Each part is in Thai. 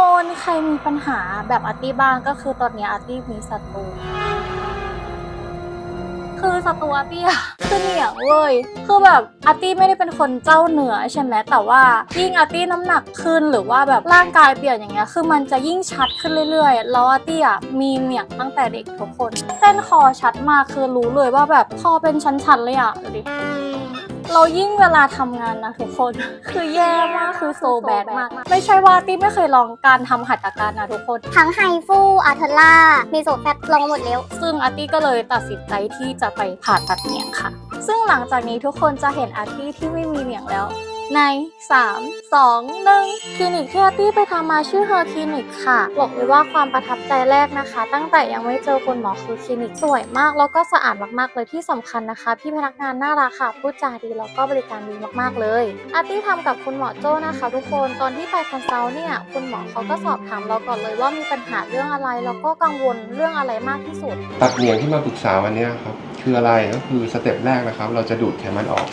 คนใครมีปัญหาแบบอาร์ตี้บ้างก็คือตอนนี้อาร์ตี้มีศัตรูคือศัตรูอาร์ตี้อะคือเหนียงเว้ยคือแบบอาร์ตี้ไม่ได้เป็นคนเจ้าเหนือใช่ไหมแต่ว่ายิ่งอาร์ตี้น้ำหนักขึ้นหรือว่าแบบร่างกายเปลี่ยนอย่างเงี้ยคือมันจะยิ่งชัดขึ้นเรื่อยๆแล้วอาร์ตี้อะมีเหนียงตั้งแต่เด็กทุกคน เส้นคอชัดมากคือรู้เลยว่าแบบคอเป็นชั้นๆเลยอะดูดิ เรายิ่งเวลาทำงานนะทุกคน คือแย่มากคือโซแบดมาก ไม่ใช่ว่าอาร์ตี้ไม่เคยลองการทำหัตถการนะทุกคน ทั้งไฮฟูอาร์เทล่ามีโซแฟตลองหมดแล้ว ซึ่งอาร์ตี้ก็เลยตัดสินใจที่จะไปผ่าตัดเหนียงค่ะ ซึ่งหลังจากนี้ทุกคนจะเห็นอาร์ตี้ที่ไม่มีเหนียงแล้ว ใน 3 2 1 คลินิกที่อาร์ตี้ไปทำมาชื่อเฮอร์คลินิกค่ะ บอกเลยว่าความประทับใจแรกนะคะ ตั้งแต่ยังไม่เจอคุณหมอคือคลินิกสวยมาก แล้วก็สะอาดมากๆเลยที่สำคัญนะคะ พี่พนักงานน่ารักค่ะพูดจาดีแล้วก็บริการดีมากๆเลยอาร์ตี้ทำกับคุณหมอโจ้นะคะ ทุกคนตอนที่ไปคอนซัลท์เนี่ยคุณหมอเขาก็สอบถามเราก่อนเลยว่ามีปัญหาเรื่องอะไร แล้วก็กังวลเรื่องอะไรมากที่สุด ตัดเหนียงที่มาปรึกษาวันนี้ครับคืออะไรก็คือสเต็ปแรกนะครับ เราจะดูดไขมันออก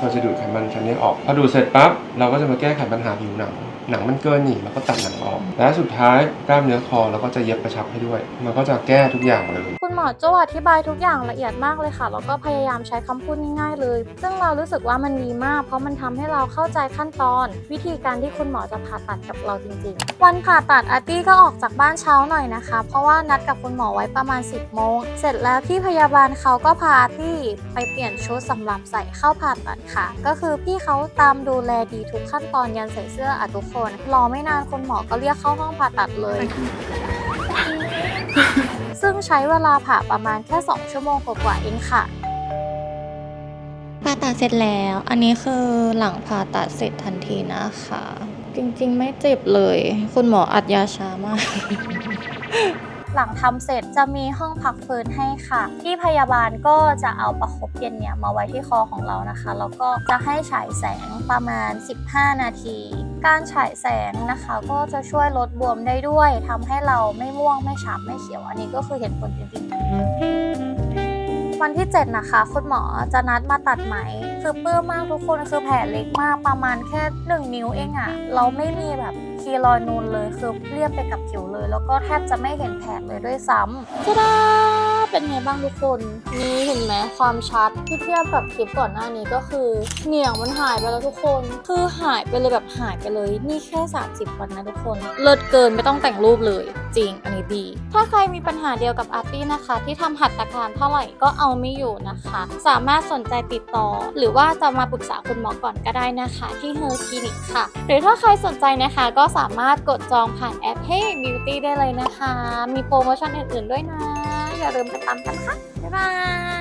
เราจะดูดไขมันชั้นนี้ออก พอดูดเสร็จปั๊บเราก็จะมาแก้ไขปัญหาผิวหนัง หนังมันเกินหนีเราก็ตัดหนังออก และสุดท้ายกล้ามเนื้อคอเราก็จะเย็บกระชับให้ด้วย มันก็จะแก้ทุกอย่างเลย คุณหมอโจ้อธิบายทุกอย่างละเอียดมากเลยค่ะ แล้วก็พยายามใช้คำพูดง่ายๆเลย ซึ่งเรารู้สึกว่ามันดีมาก เพราะมันทำให้เราเข้าใจขั้นตอน วิธีการที่คุณหมอจะผ่าตัดกับเราจริงๆ วันผ่าตัดอาร์ตี้ก็ออกจากบ้านเช้าหน่อยนะคะ เพราะว่านัดกับคุณหมอไว้ประมาณ 10โมง เสร็จแล้วพี่พยาบาลเขาก็พาอาร์ตี้ไปเปลี่ยนชุดสำหรับใส่เข้าผ่าตัดค่ะ ก็คือพี่เขาตามดูแลดีทุกขั้นตอนยันใส่เสื้ออะทุกคน รอไม่นานคุณหมอก็เรียกเข้าห้องผ่าตัดเลย ซึ่งใช้เวลาผ่าประมาณแค่ 2 ชั่วโมงกว่าๆเองค่ะผ่าตัดเสร็จแล้ว อันนี้คือหลังผ่าตัดเสร็จทันทีนะคะ จริงๆไม่เจ็บเลย คุณหมออัดยาชามาก หลังทำเสร็จจะมีห้องพักฟื้นให้ค่ะ ที่พยาบาลก็จะเอาประคบเย็นเนี่ยมาไว้ที่คอของเรานะคะ แล้วก็จะให้ฉายแสงประมาณ 15 นาที การฉายแสงนะคะ ก็จะช่วยลดบวมได้ด้วยทำให้เราไม่ม่วงไม่ช้ำไม่เขียว อันนี้ก็คือเห็นผลจริงๆวันที่ 7 นะคะ คุณหมอจะนัดมาตัดไหม คือเปื้อมากทุกคนคือแผลเล็กมากประมาณแค่1นิ้วเองอะเราไม่มีแบบคีรอยนูนเลยคือเรียบไปกับผิวเลย แล้วก็แทบจะไม่เห็นแผลเลยด้วยซ้ำจ้า เป็นไงบ้างทุกคน นี่เห็นไหมความชัดที่เทียบกับคลิปก่อนหน้านี้ก็คือเหนียงมันหายไปแล้วทุกคน คือหายไปเลยแบบหายไปเลย นี่แค่ 30 วันนะทุกคน เลิศเกินไม่ต้องแต่งรูปเลย จริง อันนี้ดี ถ้าใครมีปัญหาเดียวกับอาร์ตี้นะคะ ที่ทำหัตถการเท่าไหร่ก็เอาไม่อยู่นะคะ สามารถสนใจติดต่อ หรือว่าจะมาปรึกษาคุณหมอก่อนก็ได้นะคะ ที่เฮอร์คลินิกค่ะ หรือถ้าใครสนใจนะคะก็สามารถกดจองผ่านแอป Hey Beauty ได้เลยนะคะ มีโปรโมชั่นอื่นๆด้วยนะ อย่าลืมไปตามกันค่ะบ๊ายบาย